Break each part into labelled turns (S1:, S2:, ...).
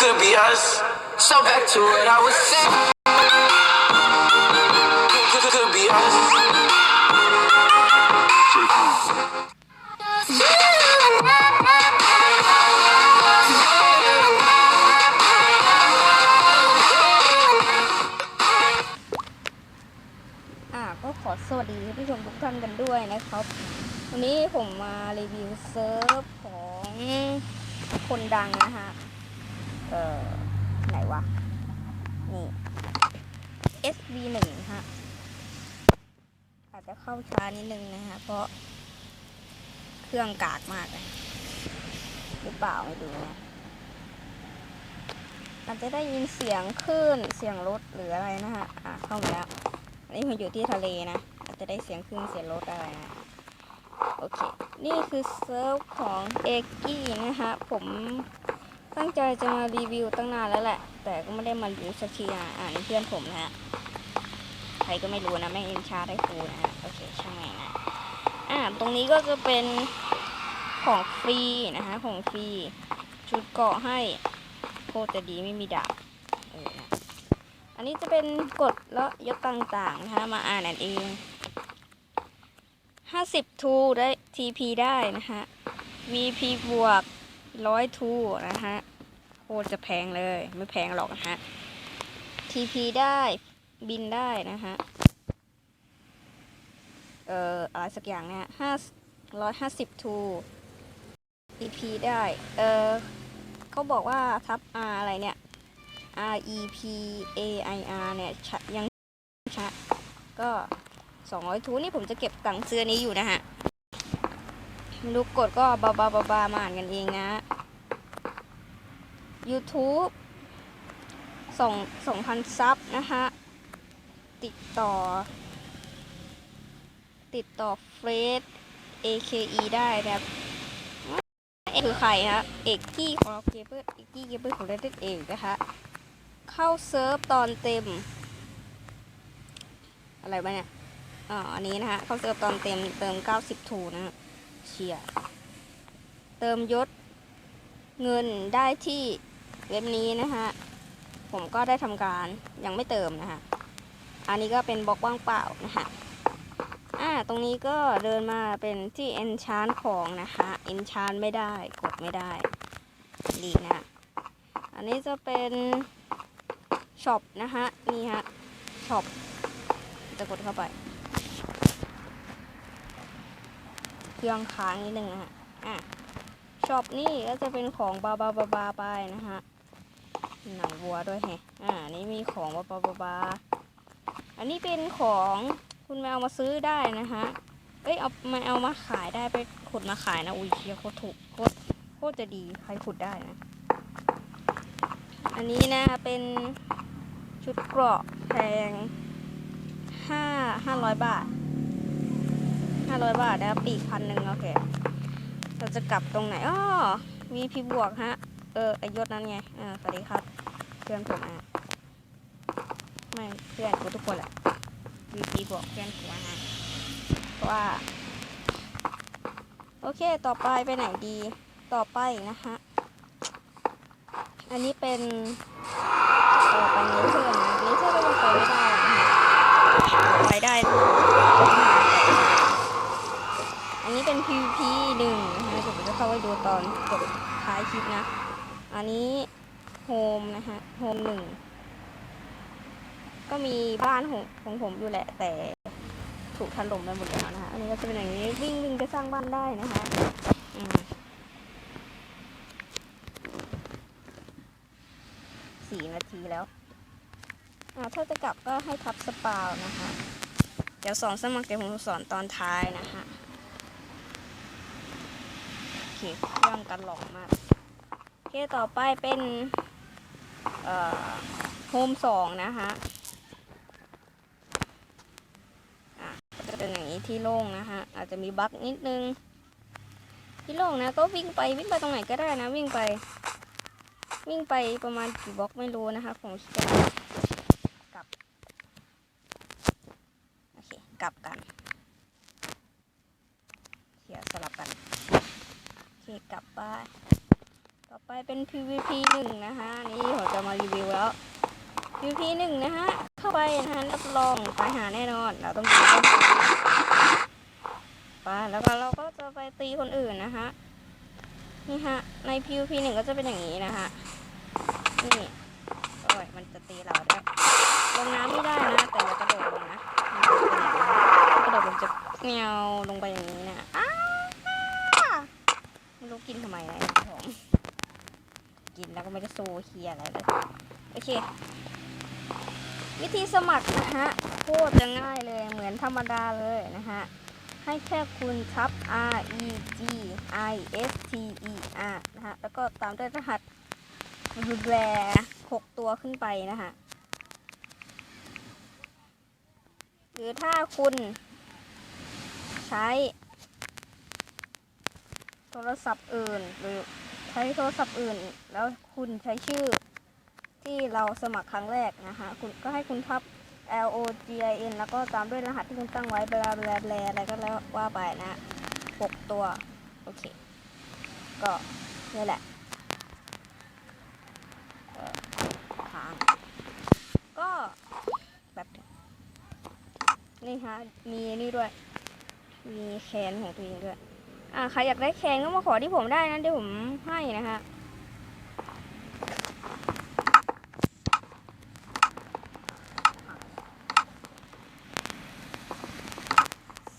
S1: could be us. So back to what I was saying. Could, could, be us.
S2: อ่าก็ขอสวัสดีผู้ชมทุกท่านกันด้วยนะครับ วันนี้ผมมารีวิวเซิร์ฟของคนดังนะฮะ เอ่อไหนวะ นี่ SB1 ฮะ อาจจะเข้าช้านิดนึงนะฮะ เพราะเครื่องกากมากเลยหรือเปล่าไม่รู้นะอาจจะได้ยินเสียงคลื่นเสียงรถหรืออะไรนะฮะ อ่าเข้ามาแล้ว อันนี้ผมอยู่ที่ทะเลนะ อาจจะได้เสียงคลื่นเสียงรถอะไรนะ โอเค นี่คือเซิร์ฟของเอกกี้นะฮะ ผม ตั้งใจจะมารีวิวตั้งนานแล้วแหละ แต่ก็ไม่ได้มารีวิวสักทีอะอ่านเพื่อนผมนะฮะใครก็ไม่รู้นะแม่งเอ็นชาได้ครูนะฮะโอเคช่างแม่งนะอ่าตรงนี้ก็จะเป็นของฟรีนะฮะของฟรีชุดเกาะให้โคตรจะดีไม่มีดาบเออนะอันนี้จะเป็นกฎและยศต่างๆนะคะมาอ่านอันเอง50ทูได้ TP ได้นะคะ VP บวก100ทูนะคะ ตรจะแพงเลย ไม่แพงหรอกนะฮะ TP ได้บินได้นะฮะ เอ่ออะไรสักอย่างเนี่ยห้าร้อยห้าสิบทู TP ได้ เออเขาบอกว่าทับ R อะไรเนี่ย R E P A I R เนี่ยชะยังชะก็ 200 ทูนี่ผมจะเก็บตังค์ซื้อนี้อยู่นะฮะไม่รู้กดก็บาบาบาบามาอ่านกันเองนะ YouTube ส่งส่งพันซับนะฮะติดต่อ ติดต่อเฟรด AKE ได้ครับเอกคือใครฮะ เอกกี้ของเราเกเปอร์ เอกกี้เกเปอร์ของเราเด็ดเอกนะคะ เข้าเซิร์ฟตอนเต็ม อะไรวะเนี่ยอ๋ออันนี้นะฮะ เข้าเซิร์ฟตอนเต็มเติม 90ทูนะฮะเชียเติมยศเงินได้ที่ เว็บนี้นะฮะ ผมก็ได้ทำการยังไม่เติมนะฮะ อันนี้ก็เป็นบล็อกว่างเปล่านะฮะ อ่า ตรงนี้ก็เดินมาเป็นที่ enchant ของนะคะ enchant ไม่ได้ กดไม่ได้ ดีนะ อันนี้จะเป็นช็อปนะฮะ นี่ฮะ ช็อป จะกดเข้าไป เครื่องค้างนิดนึงนะฮะ อะ ช็อปนี่ก็จะเป็นของบาบาบาบาไปนะฮะหนังวัวด้วยแฮะอ่านี่มีของบาบาบาบาอันนี้เป็นของคุณแมวมาซื้อได้นะฮะเอ้ยเอามาเอามาขายได้ไปขุดมาขายนะอุ้ยเชียโคตรถูกโคตรโคตรจะดีใครขุดได้นะ อันนี้นะเป็นชุดเกราะแพงห้าห้าร้อยบาทห้าร้อยบาทแล้วปีกพันหนึ่งโอเค เราจะกลับตรงไหนอ้อมีพี่บวกฮะ เออไอยศนั้นไงอ่าสวัสดีครับ เพื่อนผมอะไม่เพื่อนกูทุกคนแหละ VP บวกเพื่อนกูนะว่า โอเคต่อไปไปไหนดีต่อไปนะคะอันนี้เป็นเออไปนี้เพื่อนนะนี้เพื่อนก็ยังไปไม่ได้นะไปได้ PVP หนึ่งนะคะเดี๋ยวผมจะเข้าไปดูตอนจบท้ายคลิปนะ อันนี้โฮมนะคะโฮมหนึ่งก็มีบ้านของของผมอยู่แหละ แต่ถูกถล่มไปหมดแล้วนะคะอันนี้ก็จะเป็นอย่างนี้วิ่งวิ่งไปสร้างบ้านได้นะคะอืมสี่นาทีแล้วถ้าจะกลับก็ให้ทับสปาวนะคะ เดี๋ยวสอนสมัครเดี๋ยวผมสอนตอนท้ายนะคะ เคเรื่องกันหลอกมากโอเคต่อไปเป็นเอ่อโฮมสองนะคะอะก็จะเป็นอย่างนี้ที่โล่งนะคะ อาจจะมีบั๊กนิดนึง ที่โล่งนะก็วิ่งไปวิ่งไปตรงไหนก็ได้นะวิ่งไป วิ่งไปประมาณกี่บล็อกไม่รู้นะคะผมคิดว่ากลับ โอเค กลับกันเขียสลับกัน โอเค กลับ ไป ต่อไปเป็น PVP หนึ่งนะฮะ นี่ผมจะมารีวิวแล้ว PVP หนึ่งนะฮะ เข้าไปนะฮะรับรองตายหาแน่นอน เราต้องดูต้นทางไปแล้วก็เราก็จะไปตีคนอื่นนะฮะ นี่ฮะ ใน PVP หนึ่งก็จะเป็นอย่างนี้นะฮะ นี่ โอ้ย มันจะตีเราด้วยลงน้ำไม่ได้นะ แต่เรากระโดดลงนะมันจะเป็นอย่างนี้กระโดดลงจะเงียวลงไปอย่างนี้นะอ้าไม่รู้กินทำไมนะไอ้ของกินแล้วก็ ไม่ได้โซเฮียอะไรเลยโอเค วิธีสมัครนะฮะโคตรจะง่ายเลยเหมือนธรรมดาเลยนะฮะ ให้แค่คุณทับ R E G I S T E R นะฮะ แล้วก็ตามด้วยรหัสแรหกตัวขึ้นไปนะฮะ หรือถ้าคุณใช้โทรศัพท์อื่นหรือ ใช้โทรศัพท์อื่น แล้วคุณใช้ชื่อที่เราสมัครครั้งแรกนะคะคุณก็ให้คุณทับ L O G I N แล้วก็ตามด้วยรหัสที่คุณตั้งไว้เบลาบลาบลาอะไรก็แล้วว่าไปนะหกตัว โอเค ก็นี่แหละเอ่อทางก็แบบนี่ฮะ มีนี่ด้วย มีแคนของตัวเองด้วย อ่าใครอยากได้แคนก็มาขอที่ผมได้นะเดี๋ยวผมให้นะฮะ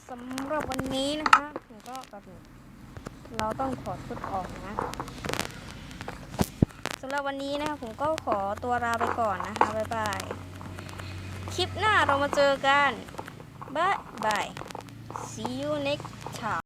S2: สำหรับวันนี้นะคะผมก็แบบเราต้องขอชุดออกนะสำหรับวันนี้นะคะผมก็ขอตัวลาไปก่อนนะคะบ๊ายบายคลิปหน้าเรามาเจอกันบ๊ายบาย see you next time